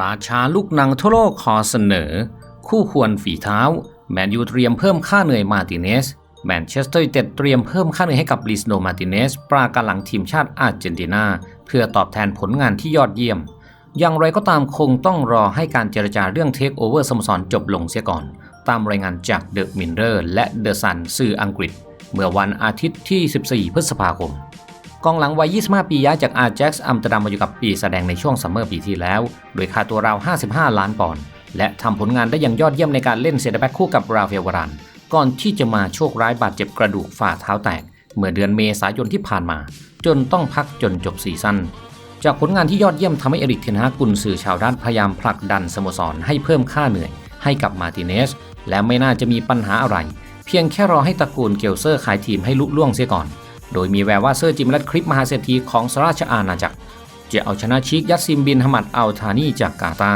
ราชาลูกหนังทั่วโลกขอเสนอ คู่ควรฝีเท้า แมนยูเตรียมเพิ่มค่าเหนื่อยมาติเนสแมนเชสเตอร์ยูไนเต็ดเตรียมเพิ่มค่าเหนื่อยให้กับลิสโนมาติเนสปราการหลังทีมชาติอาร์เจนตินา เพื่อตอบแทนผลงานที่ยอดเยี่ยม อย่างไรก็ตามคงต้องรอให้การเจรจาเรื่องเทคโอเวอร์สโมสรจบลงเสียก่อน ตามรายงานจากเดอะมินเ r อร์และเดอะซันสื่ออังกฤษ เมื่อวันอาทิตย์ที่ 14 พฤษภาคม กองหลังวัย 25 ปีย้ายจากอาร์แจ็กซ์อัมสเตอร์ดัมมาอยู่กับปีแสดงในช่วงซัมเมอร์ปีที่แล้ว โดยค่าตัวราว 55 ล้านปอนด์ และทำผลงานได้อย่างยอดเยี่ยมในการเล่นเซนเตอร์แบ็กคู่กับราเฟลวารานก่อนที่จะมาโชคร้ายบาดเจ็บกระดูกฝ่าเท้าแตก เมื่อเดือนเมษายนที่ผ่านมา จนต้องพักจนจบซีซั่น จากผลงานที่ยอดเยี่ยมทำให้เอริกเทนฮากุนสื่อชาวด้านพยายามผลักดันสโมสรให้เพิ่มค่าเหนื่อย ให้กับมาติเนส และไม่น่าจะมีปัญหาอะไร เพียงแค่รอให้ตระกูลเกลเซอร์ขายทีมให้ลุล่วงเสียก่อน โดยมีแววว่าเซอร์จิมรัตคลิปมหาเศรษฐีของสราชอาณาจักร จะเอาชนะชิกยัตซิมบินฮมัดอัลทานีจากกาตา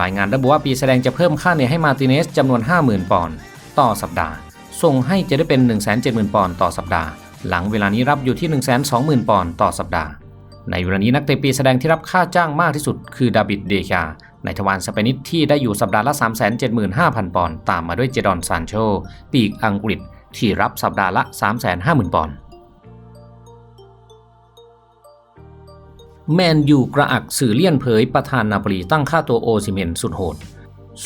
รายงานระบุว่าปีแสดงจะเพิ่มค่าเหนื่อยให้มาร์ติเนสจำนวน 50,000 ปอนด์ต่อสัปดาห์ ส่งให้จะได้เป็น 170,000 ปอนด์ต่อสัปดาห์ หลังเวลานี้รับอยู่ที่ 120,000 ปอนด์ต่อสัปดาห์ ในเวลานี้นักเตะปีแสดงที่รับค่าจ้างมากที่สุดคือดาบิดเดคาในทวารสเปนิสที่ได้อยู่สัปดาห์ละ 375,000 ปอนด์ตามมาด้วยเจดอนซานโชปีกอังกฤษที่รับสัปดาห์ละ 350,000 ปอนด์ แมนยูกระอักสื่อเลี่ยนเผยประธานนาปลีตั้งค่าตัวโอซิเมนสุดโหด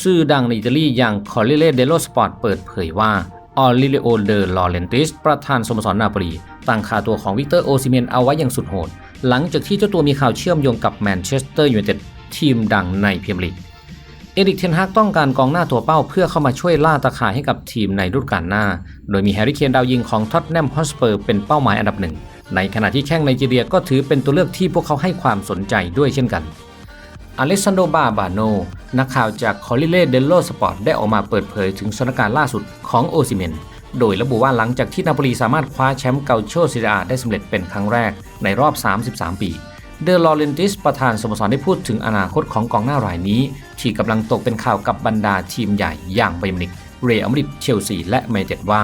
สื่อดังในอิตาลีอย่างคอร์เรเลเดโลสปอร์ตเปิดเผยว่าออลิเลโอเดอลอเรนติสประธานสโมสรนาปลีตั้งค่าตัวของวิกเตอร์โอซิเมนเอาไว้อย่างสุดโหด หลังจากที่เจ้าตัวมีข่าวเชื่อมโยงกับแมนเชสเตอร์ยูไนเต็ดทีมดังในพรีเมียร์ลีก เอริกเทนฮากต้องการกองหน้าตัวเป้าเพื่อเข้ามาช่วยล่าตะข่ายให้กับทีมในฤดูกาลหน้า โดยมีแฮร์รี่เคนดาวยิงของท็อตแนมฮอสเปอร์เป็นเป้าหมายอันดับหนึ่ง ในขณะที่แข้งไนจีเรียก็ถือเป็นตัวเลือกที่พวกเขาให้ความสนใจด้วยเช่นกัน อเล็กซานโดบาบาโน นักข่าวจากคอริเล่เดลโลสปอร์ตได้ออกมาเปิดเผยถึงสถานการณ์ล่าสุดของโอซิเมน โดยระบุว่าหลังจากที่นาโปลีสามารถคว้าแชมป์เกาโชซิเดาได้สำเร็จเป็นครั้งแรกในรอบ 33 ปี เดอลอเรนติสประธานสโมสรได้พูดถึงอนาคตของกองหน้ารายนี้ ที่กำลังตกเป็นข่าวกับบรรดาทีมใหญ่อย่างไบมินิกเรอัมริดเชลซีและแมนเชสเตอร์ว่า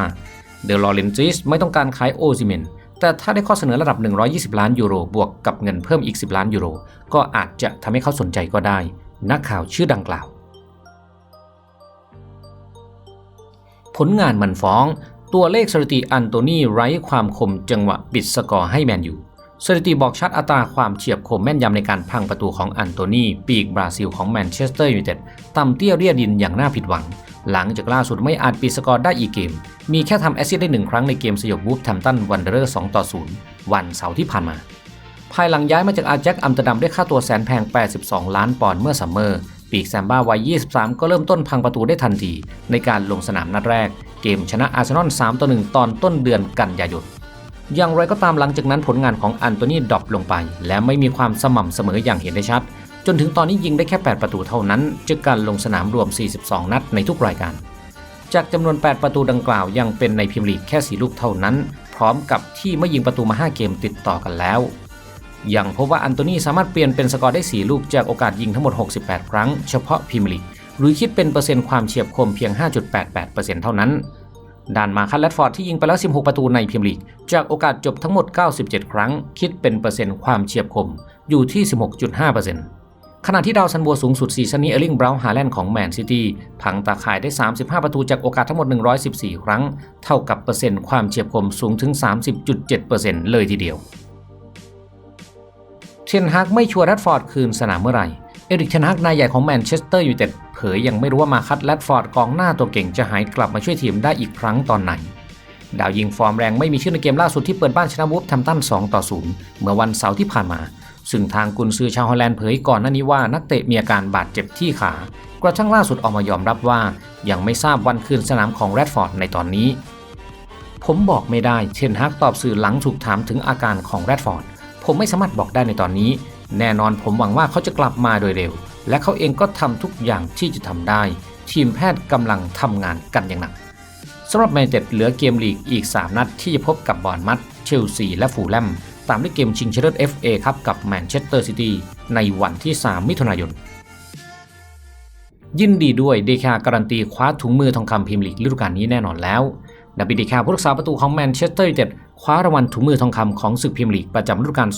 เดอลอเรนติสไม่ต้องการขายโอซิเมนแต่ถ้าได้ข้อเสนอระดับ 120 ล้านยูโรบวกกับเงินเพิ่มอีก 10 ล้านยูโรก็อาจจะทำให้เขาสนใจก็ได้ นักข่าวชื่อดังกล่าว ผลงานมันฟ้อง ตัวเลขสถิติอันโตนีไร้ความคมจังหวะปิดสกอร์ให้แมนยู สถิติบอกชัดอัตราความเฉียบคมแม่นยำในการพังประตูของอันโตนีปีกบราซิลของแมนเชสเตอร์ยูไนเต็ดต่ำเตี้ยเรียดินอย่างน่าผิดหวัง หลังจากล่าสุดไม่อาจปิดสกอร์ได้อีกเกม มีแค่ทำแอสซิสต์ได้หนึ่งครั้งในเกมสยบวูฟแทมตันวันเดอร์2ต่อ0วันเสาร์ที่ผ่านมา ภายหลังย้ายมาจากอาแจ็คอัมสเตอร์ดัมด้วยค่าตัวแสนแพง 82 ล้านปอนด์เมื่อซัมเมอร์ปีกแซมบ้าวัย 23 ก็เริ่มต้นพังประตูได้ทันทีในการลงสนามนัดแรก เกมชนะอาร์เซนอล 3 ต่อ 1 ตอนต้นเดือนกันยายน อย่างไรก็ตามหลังจากนั้นผลงานของอันโตนีดรอปลงไป และไม่มีความสม่ำเสมออย่างเห็นได้ชัด จนถึงตอนนี้ยิงได้แค่ 8 ประตูเท่านั้นจากการลงสนามรวม 42 นัดในทุกรายการ จากจำนวน 8 ประตูดังกล่าวยังเป็นในพรีเมียร์ลีกแค่ 4 ลูกเท่านั้น พร้อมกับที่ไม่ยิงประตูมา 5 เกมติดต่อกันแล้วยังพบว่าอันโตนีสามารถเปลี่ยนเป็นสกอร์ได้ 4 ลูกจากโอกาสยิงทั้งหมด 68 ครั้งเฉพาะพรีเมียร์ลีกหรือคิดเป็นเปอร์เซ็นต์ความเฉียบคมเพียง 5.88%เท่านั้น ด้านมาคัตแรดฟอร์ดที่ยิงไปแล้ว 16 ประตูในพรีเมียร์ลีก จากโอกาสจบทั้งหมด 97 ครั้ง คิดเป็นเปอร์เซ็นต์ความเฉียบคมอยู่ที่ 16.5%ขณะที่ดาวซันบัวสูงสุดซีซั่นนี้เอลิงบราวน์ฮาแลนด์ของแมนซิตี้พังตาข่ายได้ 35 ประตูจากโอกาสทั้งหมด 114 ครั้ง เท่ากับเปอร์เซ็นต์ความเฉียบคมสูงถึง 30.7%เลยทีเดียวเทนฮากไม่ชัวร์แรดฟอร์ดคืนสนามเมื่อไหร่เอริกเทนฮากนายใหญ่ของแมนเชสเตอร์ยูไนเต็ด ผยยังไม่รู้ว่ามาคัตแรดฟอร์ดกองหน้าตัวเก่งจะหายกลับมาช่วยทีมได้อีกครั้งตอนไหน ดาวยิงฟอร์มแรงไม่มีชื่อในเกมล่าสุดที่เปิดบ้านชนะวูฟแทมตัน2ต่อ0เมื่อวันเสาร์ที่ผ่านมา ซึ่งทางกุนซือชาวฮอลแลนด์เผยก่อนหน้านี้ว่านักเตะมีอาการบาดเจ็บที่ขากระทั่งล่าสุดออกมายอมรับว่า ยังไม่ทราบวันคืนสนามของแรดฟอร์ดในตอนนี้ ผมบอกไม่ได้เทนฮากตอบสื่อหลังถูกถามถึงอาการของแรดฟอร์ดผมไม่สามารถบอกได้ในตอนนี้ แน่นอนผมหวังว่าเขาจะกลับมาโดยเร็ว และเขาเองก็ทำทุกอย่างที่จะทำได้ ทีมแพทย์กำลังทำงานกันอย่างหนักสำหรับแมนเชสเตอร์เหลือเกมลีกอีก 3 นัดที่จะพบกับบอร์นมัดเชลซีและฟูลแลมตามด้วยเกมชิงชนะเลิศ FA ครับกับแมนเชสเตอร์ซิตี้ในวันที่ 3 มิถุนายน ยินดีด้วยเดคาการันตีคว้าถุงมือทองคำพรีเมียร์ลีกฤดูกาลนี้แน่นอนแล้วดับบิเดคาผู้รักษาประตูของแมนเชสเตอร์ยูไนเต็ดคว้ารางวัลถุงมือทองคำของศึกพรีเมียร์ลีกประจำฤดูกาล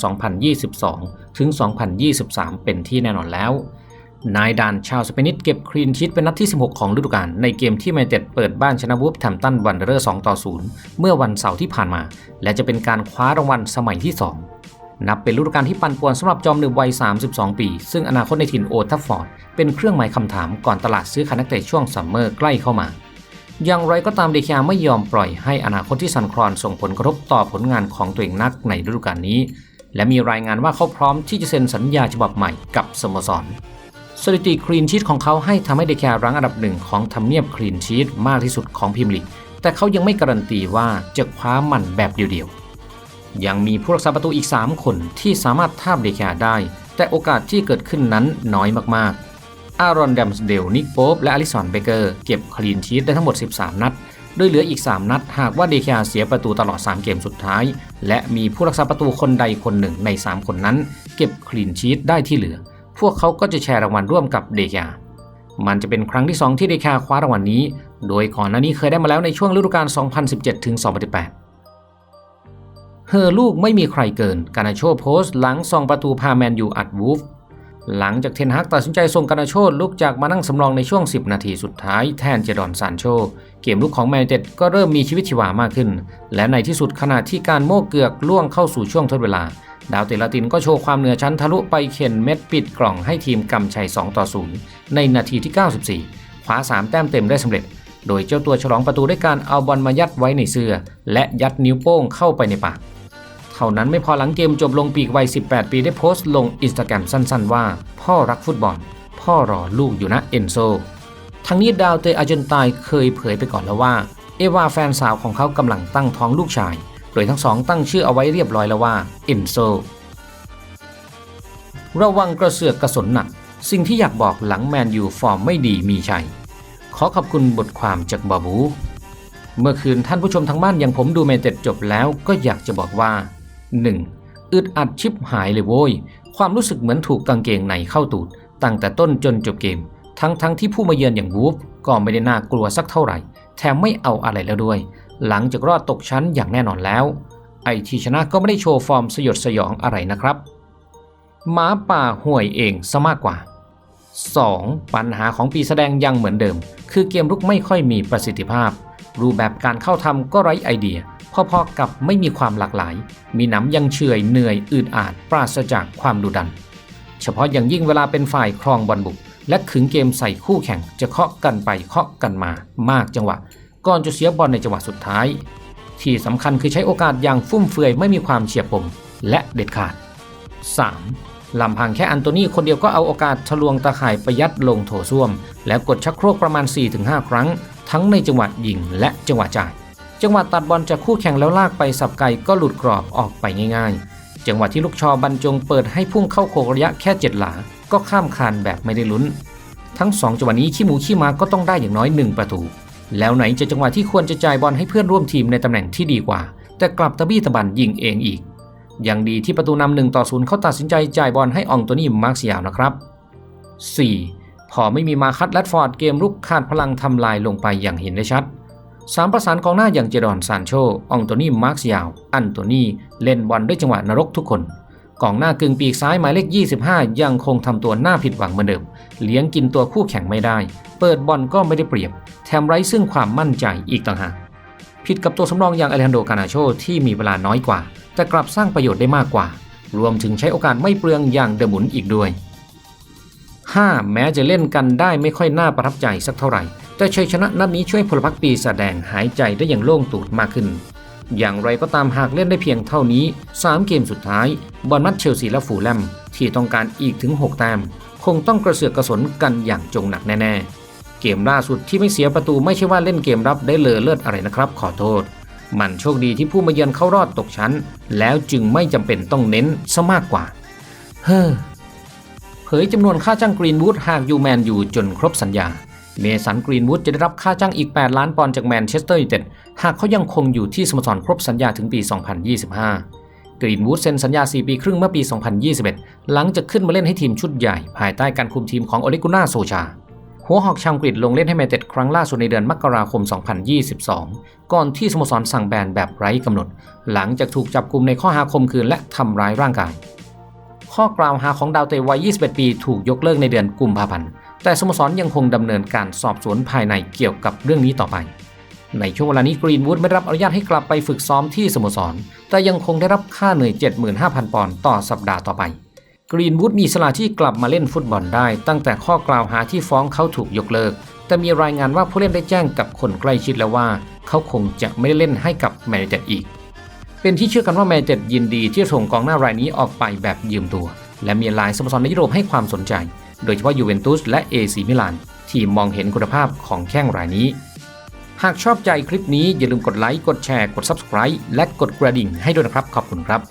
2022 ถึง 2023 เป็นที่แน่นอนแล้ว นายดานชาวสเปนิสเก็บคลีนชีตเป็นนัดที่ 16 ของฤดูกาลในเกมที่แมนเต็ดเปิดบ้านชนะวูฟแทมตันวันเดอร์2ต่อ 0 เมื่อวันเสาร์ที่ผ่านมา และจะเป็นการคว้ารางวัลสมัยที่ 2 นับเป็นฤดูกาลที่ปั่นป่วนสำหรับจอมหนึ่งวัย 32 ปี ซึ่งอนาคตในถิ่นโอทัฟฟอร์ด เป็นเครื่องหมายคำถามก่อนตลาดซื้อขานักเตะช่วงซัมเมอร์ใกล้เข้ามา อย่างไรก็ตามเดคยาไม่ยอมปล่อยให้อนาคตที่สันคลอนส่งผลกระทบต่อผลงานของตัวเองนักในฤดูกาลนี้ และมีรายงานว่าเขาพร้อมที่จะเซ็นสัญญาฉบับใหม่กับสโมสร สถิติคลีนชีตของเขาให้ทำให้เดแคร์รั้งอันดับหนึ่งของทำเนียบคลีนชีตมากที่สุดของพรีเมียร์ลีกแต่เขายังไม่การันตีว่าจะคว้ามันแบบเดียวๆ ยังมีผู้รักษาประตูอีก 3 คนที่สามารถทาบเดแคร์ได้ แต่โอกาสที่เกิดขึ้นนั้นน้อยมากๆ อารอนแดมสเดลนิกโป๊ปและอลิสันเบเกอร์เก็บคลีนชีตได้ทั้งหมด 13 นัดโดยเหลืออีก 3 นัด หากว่าเดแคร์เสียประตูตลอด 3 เกมสุดท้าย และมีผู้รักษาประตูคนใดคนหนึ่งใน 3 คนนั้น เก็บคลีนชีตได้ที่เหลือ พวกเขาก็จะแชร์รางวัลร่วมกับเดคามันจะเป็นครั้งที่ 2 ที่เดคาคว้ารางวัลนี้ โดยก่อนหน้านี้เคยได้มาแล้วในช่วงฤดูกาล 2017 ถึง 2018 เฮอลูกไม่มีใครเกิน กานาโชโพสต์หลังซองประตูพาแมนยูอัดวูฟ หลังจากเทนฮักตัดสินใจส่งกานาโชลุกจากมานั่งสำรองในช่วง 10 นาทีสุดท้ายแทนเจดอนซานโช เกมลุกของแมนยูเต็ดก็เริ่มมีชีวิตชีวามากขึ้น และในที่สุดขณะที่การโม่เกือกล่วงเข้าสู่ช่วงทดเวลา ดาวเตลาตินก็โชว์ความเหนือชั้นทะลุไปเข็นเม็ดปิดกล่องให้ทีมกำชัย 2 ต่อ 0 ในนาทีที่ 94 คว้า 3 แต้มเต็มได้สำเร็จ โดยเจ้าตัวฉลองประตูด้วยการเอาบอลมายัดไว้ในเสื้อ และยัดนิ้วโป้งเข้าไปในปาก เท่านั้นไม่พอหลังเกมจบลงปีกวัย 18 ปีได้โพสต์ลงอินสตาแกรมสั้น ๆ ว่า พ่อรักฟุตบอล พ่อรอลูกอยู่นะเอนโซ ทั้งนี้ดาวเตอาเจนตายเคยเผยไปก่อนแล้วว่า เอวาแฟนสาวของเขากำลังตั้งท้องลูกชาย โดยทั้งสองตั้งชื่อเอาไว้เรียบร้อยแล้วว่าเอนโซระวังกระเสือกกระสนหนัก สิ่งที่อยากบอกหลังแมนยูฟอร์มไม่ดีมีชัย ขอขอบคุณบทความจากบาบู เมื่อคืนท่านผู้ชมทางบ้านอย่างผมดูเมเต็ดจบแล้วก็อยากจะบอกว่า 1. อึดอัดชิบหายเลยโว้ย ความรู้สึกเหมือนถูกกางเกงในเข้าตูด ตั้งแต่ต้นจนจบเกม ทั้งทั้งที่ผู้มาเยือนอย่างวูฟก็ไม่ได้น่ากลัวสักเท่าไหร่ แถมไม่เอาอะไรแล้วด้วย หลังจากรอดตกชั้นอย่างแน่นอนแล้ว ไอทีชนะก็ไม่ได้โชว์ฟอร์มสยดสยองอะไรนะครับ หมาป่าห่วยเองซะมากกว่า 2. ปัญหาของปีแสดงยังเหมือนเดิม คือเกมรุกไม่ค่อยมีประสิทธิภาพ รูปแบบการเข้าทำก็ไร้ไอเดีย พอๆกับไม่มีความหลากหลาย มีหนำยังเฉยเหนื่อยอืดอาด ปราศจากความดุดัน เฉพาะอย่างยิ่งเวลาเป็นฝ่ายครองบอลบุก และขึงเกมใส่คู่แข่งจะเคาะกันไปเคาะกันมามากจังหวะ ก่อนจะเสียบอลในจังหวะสุดท้าย ที่สำคัญคือใช้โอกาสอย่างฟุ่มเฟือยไม่มีความเฉียบคมและเด็ดขาด 3. ลำพังแค่อันโตนี่คนเดียวก็เอาโอกาสทะลวงตาข่ายประยัดลงโถส้วม แล้วกดชักโครกประมาณ 4-5 ครั้ง ทั้งในจังหวะยิงและจังหวะจ่าย จังหวะตัดบอลจากคู่แข่งแล้วลากไปสับไกก็หลุดกรอบออกไปง่ายๆ จังหวะที่ลูกชอบรรจงเปิดให้พุ่งเข้าโคกระยะแค่เจ็ดหลา ก็ข้ามคานแบบไม่ได้ลุ้น ทั้งสองจังหวะนี้ขี้หมูขี้มาก็ต้องได้อย่างน้อยหนึ่งประตู แล้วไหนจะจังหวะที่ควรจะจ่ายบอลให้เพื่อนร่วมทีมในตำแหน่งที่ดีกว่า แต่กลับตะบี้ตะบันยิงเองอีก ยังดีที่ประตูนำหนึ่งต่อศูนย์เขาตัดสินใจจ่ายบอลให้อองโตนี่มาร์กซิยาวนะครับ 4. พอไม่มีมาคัตแรดฟอร์ดเกมรุกขาดพลังทำลายลงไปอย่างเห็นได้ชัดสามประสานกองหน้าอย่างเจดอนซานโชอองโตนี่มาร์กซิยาวอันโตนี่เล่นบอลด้วยจังหวะนรกทุกคน กองหน้ากึ่งปีกซ้ายหมายเลข 25 ยังคงทำตัวหน้าผิดหวังเหมือนเดิม เลี้ยงกินตัวคู่แข่งไม่ได้ เปิดบอลก็ไม่ได้เปรียบ แถมไร้ซึ่งความมั่นใจอีกต่างหาก ผิดกับตัวสำรองอย่างอเลฮันโดกานาโชที่มีเวลาน้อยกว่า แต่กลับสร้างประโยชน์ได้มากกว่า รวมถึงใช้โอกาสไม่เปลืองอย่างเดมุนอีกด้วย 5. แม้จะเล่นกันได้ไม่ค่อยน่าประทับใจสักเท่าไหร่ แต่ชัยชนะนัดนี้ช่วยพลพรรคปีแสดงหายใจได้อย่างโล่งตูดมากขึ้น อย่างไรก็ตามหากเล่นได้เพียงเท่านี้ 3 เกมสุดท้ายบอลมัดเชลซีและฟูลแลมที่ต้องการอีกถึง 6 แต้ม คงต้องกระเสือกกระสนกันอย่างจงหนักแน่ๆ เกมล่าสุดที่ไม่เสียประตูไม่ใช่ว่าเล่นเกมรับได้เลอเลิศอะไรนะครับ ขอโทษ มันโชคดีที่ผู้มาเยือนเข้ารอดตกชั้น แล้วจึงไม่จำเป็นต้องเน้นซะมากกว่า เฮ้อเผยจำนวนค่าจ้างกรีนวูดหากยูแมนอยู่จนครบสัญญา เมสันกรีนวูดจะได้รับค่าจ้างอีก 8 ล้านปอนด์จากแมนเชสเตอร์ยูไนเต็ดหากเขายังคงอยู่ที่สโมสรครบสัญญาถึงปี 2025 กรีนวูดเซ็นสัญญา 4 ปีครึ่งเมื่อปี 2021 หลังจากขึ้นมาเล่นให้ทีมชุดใหญ่ ภายใต้การคุมทีมของโอเลกุน่าโซชา หัวหอกชาวอังกฤษลงเล่นให้แมนเต็ดครั้งล่าสุดในเดือนมกราคม 2022 ก่อนที่สโมสรสั่งแบนแบบไร้กำหนด หลังจากถูกจับกุมในข้อหาคมคืนและทำร้ายร่างกายข้อกล่าวหาของดาวเตะวัย 21 ปี ถูกยกเลิกในเดือนกุมภาพันธ์ แต่สโมสรยังคงดำเนินการสอบสวนภายในเกี่ยวกับเรื่องนี้ต่อไป ในช่วงเวลานี้กรีนวูดไม่รับอนุญาตให้กลับไปฝึกซ้อมที่สโมสร แต่ยังคงได้รับค่าเหนื่อย 75,000 ปอนด์ต่อสัปดาห์ต่อไปกรีนวูดมีอิสละที่กลับมาเล่นฟุตบอลได้ ตั้งแต่ข้อกล่าวหาที่ฟ้องเขาถูกยกเลิก แต่มีรายงานว่าผู้เล่นได้แจ้งกับคนใกล้ชิดแล้วว่า เขาคงจะไม่ได้เล่นให้กับแมนยูเต็ดอีก เป็นที่เชื่อกันว่าแมนยูเต็ดยินดีที่จะส่งกองหน้ารายนี้ออกไปแบบยืมตัว และมีหลายสโมสรในยุโรปให้ความสนใจ โดยเฉพาะยูเวนตุสและเอซีมิลานที่มองเห็นคุณภาพของแข้งรายนี้ หากชอบใจคลิปนี้อย่าลืมกดไลค์ กดแชร์ กด Subscribe และกดกระดิ่งให้ด้วยนะครับ ขอบคุณครับ